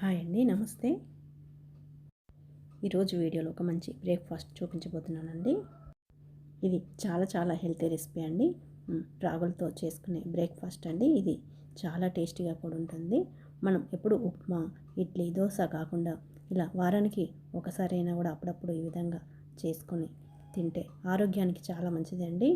Hi అండి నమస్తే. ఈరోజు వీడియోలో ఒక మంచి బ్రేక్ఫాస్ట్ చూపించబోతున్నానండి. ఇది చాలా చాలా హెల్తీ రెసిపీ అండి. రాగులతో చేసుకునే బ్రేక్ఫాస్ట్ అండి. ఇది చాలా టేస్టీగా కూడా ఉంటుంది. మనం ఎప్పుడు ఉప్మా ఇడ్లీ దోశ కాకుండా ఇలా వారానికి ఒకసారి అయినా కూడా అప్పుడప్పుడు ఈ విధంగా చేసుకొని తింటే ఆరోగ్యానికి చాలా మంచిది అండి.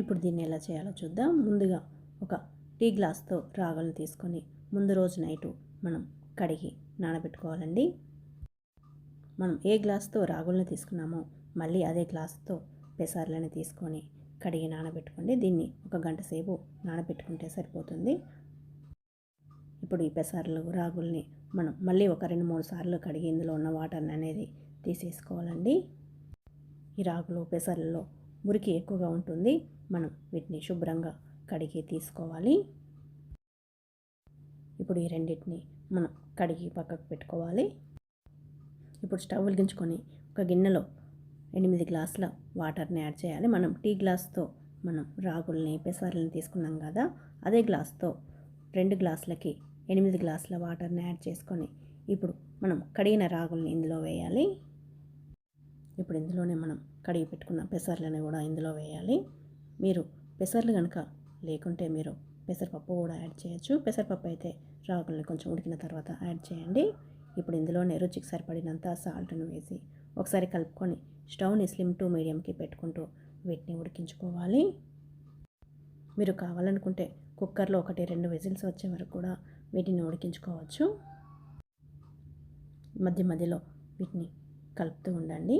ఇప్పుడు దీన్ని ఎలా చేయాలో చూద్దాం. ముందుగా ఒక టీ గ్లాస్తో రాగులను తీసుకొని ముందు రోజు నైటు మనం కడిగి నానబెట్టుకోవాలండి. మనం ఏ గ్లాస్తో రాగులను తీసుకున్నామో మళ్ళీ అదే గ్లాస్తో పెసార్లని తీసుకొని కడిగి నానబెట్టుకోండి. దీన్ని ఒక గంట సేపు నానబెట్టుకుంటే సరిపోతుంది. ఇప్పుడు ఈ పెసార్లు రాగుల్ని మనం మళ్ళీ ఒక రెండు మూడు సార్లు కడిగి ఇందులో ఉన్న వాటర్ అనేది తీసేసుకోవాలండి. ఈ రాగులు పెసర్లలో మురికి ఎక్కువగా ఉంటుంది. మనం వీటిని శుభ్రంగా కడిగి తీసుకోవాలి. ఇప్పుడు ఈ రెండింటిని మనం కడిగి పక్కకు పెట్టుకోవాలి. ఇప్పుడు స్టవ్ వెలిగించుకొని ఒక గిన్నెలో ఎనిమిది గ్లాసుల వాటర్ని యాడ్ చేయాలి. మనం టీ గ్లాస్తో మనం రాగుల్ని పెసర్లని తీసుకున్నాం కదా అదే గ్లాస్తో రెండు గ్లాసులకి ఎనిమిది గ్లాసుల వాటర్ని యాడ్ చేసుకొని ఇప్పుడు మనం కడిగిన రాగుల్ని ఇందులో వేయాలి. ఇప్పుడు ఇందులోనే మనం కడిగి పెట్టుకున్న పెసర్లని కూడా ఇందులో వేయాలి. మీరు పెసర్లు కనుక లేకుంటే మీరు పెసరపప్పు కూడా యాడ్ చేయొచ్చు. పెసరపప్పు అయితే రాగుల్ని కొంచెం ఉడికిన తర్వాత యాడ్ చేయండి. ఇప్పుడు ఇందులోనే రుచికి సరిపడినంత సాల్ట్ను వేసి ఒకసారి కలుపుకొని స్టవ్ని స్లిమ్ టు మీడియంకి పెట్టుకుంటూ వీటిని ఉడికించుకోవాలి. మీరు కావాలనుకుంటే కుక్కర్లో ఒకటి రెండు విజిల్స్ వచ్చే వరకు కూడా వీటిని ఉడికించుకోవచ్చు. మధ్య మధ్యలో వీటిని కలుపుతూ ఉండండి.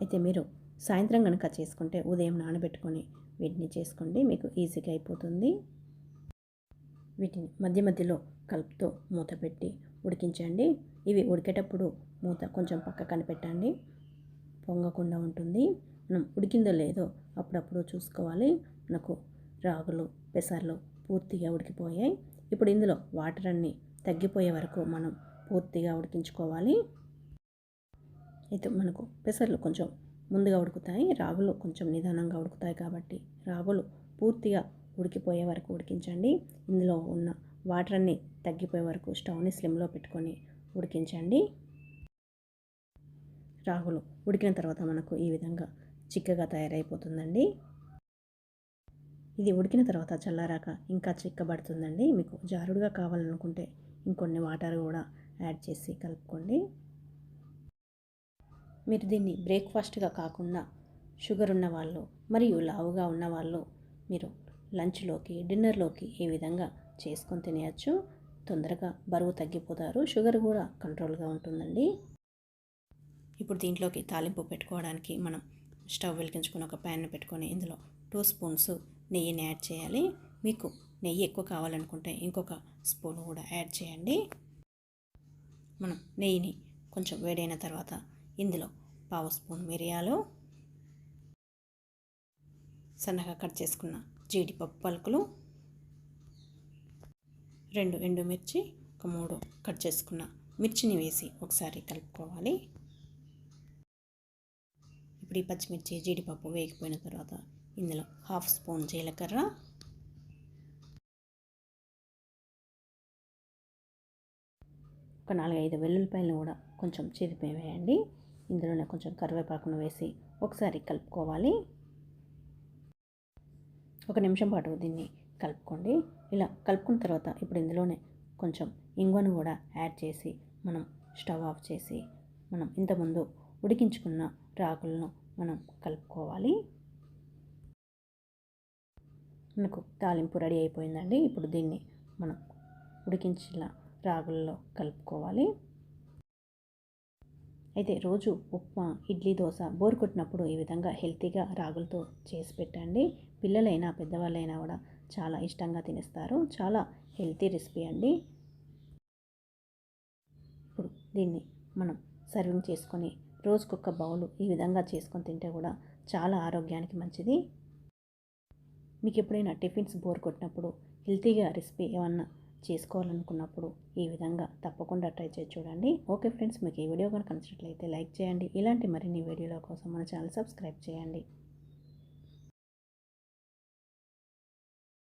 అయితే మీరు సాయంత్రం కనుక చేసుకుంటే ఉదయం నానబెట్టుకొని వీటిని చేసుకోండి మీకు ఈజీగా అయిపోతుంది. వీటిని మధ్య మధ్యలో కలుపుతో మూత పెట్టి ఉడికించండి. ఇవి ఉడికేటప్పుడు మూత కొంచెం పక్క కనిపెట్టండి. పొంగకుండా ఉంటుంది. మనం ఉడికిందో లేదో అప్పుడప్పుడు చూసుకోవాలి. మనకు రాగులు పెసర్లు పూర్తిగా ఉడికిపోయాయి. ఇప్పుడు ఇందులో వాటర్ అన్నీ తగ్గిపోయే వరకు మనం పూర్తిగా ఉడికించుకోవాలి. అయితే మనకు పెసర్లు కొంచెం ముందుగా ఉడుకుతాయి. రాగులు కొంచెం నిదానంగా ఉడుకుతాయి కాబట్టి రాగులు పూర్తిగా ఉడికిపోయే వరకు ఉడికించండి. ఇందులో ఉన్న వాటర్ అన్నీ తగ్గిపోయే వరకు స్టవ్ని స్లిమ్లో పెట్టుకొని ఉడికించండి. రాగులు ఉడికిన తర్వాత మనకు ఈ విధంగా చిక్కగా తయారైపోతుందండి. ఇది ఉడికిన తర్వాత చల్లారాక ఇంకా చిక్కబడుతుందండి. మీకు జారుడుగా కావాలనుకుంటే ఇంకొన్ని వాటర్ కూడా యాడ్ చేసి కలుపుకోండి. మీరు దీన్ని బ్రేక్ఫాస్ట్గా కాకుండా షుగర్ ఉన్న వాళ్ళు మరియు లావుగా ఉన్న వాళ్ళు మీరు లంచ్లోకి డిన్నర్లోకి ఈ విధంగా చేసుకొని తినేయచ్చు? తొందరగా బరువు తగ్గిపోతారు. షుగర్ కూడా కంట్రోల్గా ఉంటుందండి. ఇప్పుడు దీంట్లోకి తాలింపు పెట్టుకోవడానికి మనం స్టవ్ వెలిగించుకుని ఒక ప్యాన్ పెట్టుకొని ఇందులో టూ స్పూన్స్ నెయ్యిని యాడ్ చేయాలి. మీకు నెయ్యి ఎక్కువ కావాలనుకుంటే ఇంకొక స్పూన్ కూడా యాడ్ చేయండి. మనం నెయ్యిని కొంచెం వేడైన తర్వాత ఇందులో పావు స్పూన్ మిరియాలు సన్నగా కట్ చేసుకున్న జీడిపప్పు పలుకులు రెండు ఎండుమిర్చి ఒక మూడు కట్ చేసుకున్న మిర్చిని వేసి ఒకసారి కలుపుకోవాలి. ఇప్పుడు ఈ పచ్చిమిర్చి జీడిపప్పు వేగిపోయిన తర్వాత ఇందులో హాఫ్ స్పూన్ జీలకర్ర ఒక నాలుగైదు వెల్లుల్లిపాయలను కూడా కొంచెం చిరిపి వేయండి. ఇందులోనే కొంచెం కరివేపాకును వేసి ఒకసారి కలుపుకోవాలి. ఒక నిమిషం పాటు దీన్ని కలుపుకోండి. ఇలా కలుపుకున్న తర్వాత ఇప్పుడు ఇందులోనే కొంచెం ఇంగువను కూడా యాడ్ చేసి మనం స్టవ్ ఆఫ్ చేసి మనం ఇంతకుముందు ఉడికించుకున్న రాగులను మనం కలుపుకోవాలి. మనకు తాలింపు రెడీ అయిపోయిందండి. ఇప్పుడు దీన్ని మనం ఉడికించిన రాగుల్లో కలుపుకోవాలి. అయితే రోజు ఉప్మా ఇడ్లీ దోశ బోర్ కొట్టినప్పుడు ఈ విధంగా హెల్తీగా రాగులతో చేసి పెట్టండి. పిల్లలైనా పెద్దవాళ్ళైనా కూడా చాలా ఇష్టంగా తినేస్తారు. చాలా హెల్తీ రెసిపీ అండి. ఇప్పుడు దీన్ని మనం సర్వింగ్ చేసుకొని రోజుకొక బౌలు ఈ విధంగా చేసుకొని తింటే కూడా చాలా ఆరోగ్యానికి మంచిది. మీకు ఎప్పుడైనా టిఫిన్స్ బోర్ కొట్టినప్పుడు హెల్తీగా రెసిపీ ఏమన్నా చేసుకోవాలనుకున్నప్పుడు ఈ విధంగా తప్పకుండా ట్రై చేసి చూడండి. ఓకే ఫ్రెండ్స్ మీకు ఈ వీడియో కనుక నచ్చినట్లయితే లైక్ చేయండి. ఇలాంటి మరిన్ని వీడియోల కోసం మన ఛానల్ సబ్స్క్రైబ్ చేయండి.